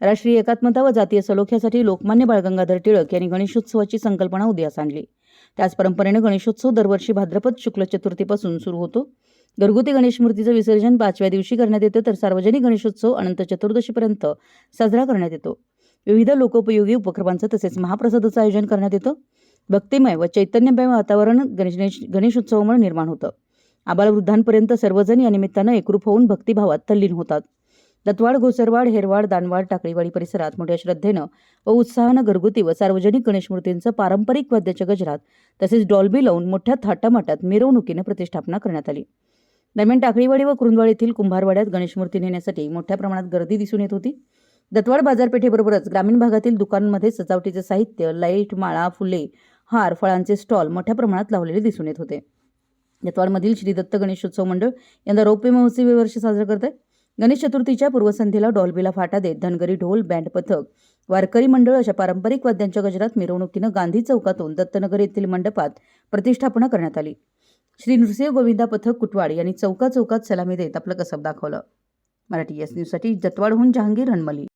राष्ट्रीय एकात्मता व जातीय सलोख्यासाठी लोकमान्य बाळगंगाधर टिळक यांनी गणेशोत्सवाची संकल्पना उदयास आणली. त्याच परंपरेनं गणेशोत्सव दरवर्षी भाद्रपद शुक्ल चतुर्थीपासून सुरू होतो. घरगुती गणेश मूर्तीचं विसर्जन पाचव्या दिवशी करण्यात येतं तर सार्वजनिक गणेशोत्सव अनंत चतुर्दशीपर्यंत साजरा करण्यात येतो. विविध लोकोपयोगी उपक्रमांचं तसेच महाप्रसादाचं आयोजन करण्यात येतं. भक्तिमय व चैतन्यमय वातावरण गणेश गणेशोत्सवामुळे निर्माण होतं. आबालवृद्धांपर्यंत सर्वजण या निमित्तानं एकरूप होऊन भक्तिभावात तल्लीन होतात. दत्वाड घोसरवाड हेरवाड दानवाड टाकळीवाडी परिसरात मोठ्या श्रद्धेनं व उत्साहानं घरगुती व सार्वजनिक गणेशमूर्तींचं पारंपरिक वाद्याच्या गजरात तसेच डॉल्बी लावून मोठ्या थाटामाटात मिरवणुकीनं प्रतिष्ठापना करण्यात आली. दरम्यान टाकळीवाडी व कुरुंदवाड येथील कुंभारवाड्यात गणेशमूर्ती नेण्यासाठी मोठ्या प्रमाणात गर्दी दिसून येत होती. दत्वाड बाजारपेठेबरोबरच ग्रामीण भागातील दुकानांमध्ये सजावटीचे साहित्य लाइट माळा फुले हार फळांचे स्टॉल मोठ्या प्रमाणात लावलेले दिसून येत होते. दत्तवाडमधील श्री दत्त गणेशोत्सव मंडळ यंदा रौप्य महोत्सवी वर्ष साजरं करत आहे गणेश चतुर्थीच्या पूर्वसंध्येला डॉल्बीला फाटा देत धनगरी ढोल बँड पथक वारकरी मंडळ अशा पारंपरिक वाद्यांच्या गजरात मिरवणुकीनं गांधी चौकातून दत्तनगर येथील मंडपात प्रतिष्ठापना करण्यात आली. श्री नृसिंह गोविंदा पथक कुटवाड यांनी चौका चौकात सलामी देत आपलं कसब दाखवलं. मराठी एस न्यूजसाठी जतवाडहून जहांगीर हनमली.